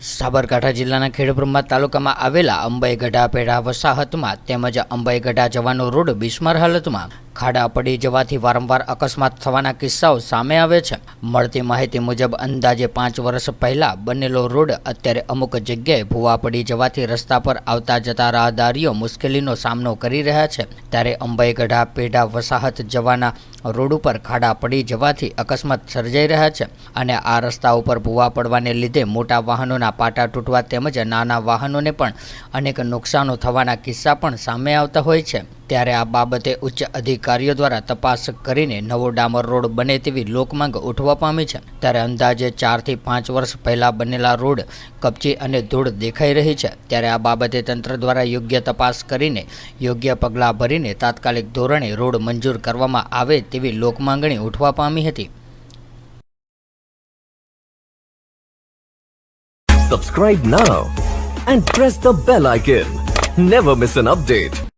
સાબરકાંઠા જિલ્લાના ખેડબ્રહ્મા તાલુકામાં આવેલા અંબાઈગઢા પેઢા વસાહતમાં તેમજ અંબાઈગઢા જવાનો રોડ બિસ્માર હાલતમાં ખાડા પડી જવાથી વારંવાર અકસ્માત થવાના કિસ્સાઓ સામે આવે છે. મળતી માહિતી મુજબ, અંદાજે પાંચ વર્ષ પહેલા બનેલો રોડ અત્યારે અમુક જગ્યાએ ભૂવા પડી જવાથી રસ્તા પર આવતા જતા રાહદારીઓ મુશ્કેલીનો સામનો કરી રહ્યા છે. ત્યારે અંબાઈગઢા પેઢા વસાહત જવાના રોડ ઉપર ખાડા પડી જવાથી અકસ્માત સર્જાઈ રહ્યા છે અને આ રસ્તા ઉપર ભૂવા પડવાને લીધે મોટા વાહનોના પાટા તૂટવા તેમજ નાના વાહનોને પણ અનેક નુકસાનો થવાના કિસ્સા પણ સામે આવતા હોય છે. ત્યારે આ બાબતે ઉચ્ચ અધિકારીઓ દ્વારા તપાસ કરીને નવો ડામર રોડ બને તેવી લોકમાંગ ઉઠવા પામી છે ત્યારે અંદાજે ચારથી પાંચ વર્ષ પહેલાં બનેલા રોડ કપચી અને ધૂળ દેખાઈ રહી છે ત્યારે આ બાબતે તંત્ર દ્વારા યોગ્ય તપાસ કરીને યોગ્ય પગલાં ભરીને તાત્કાલિક ધોરણે રોડ મંજૂર કરવામાં આવે તેવી લોકમાંગણી ઉઠવા પામી હતી Subscribe now and press the bell icon. Never miss an update.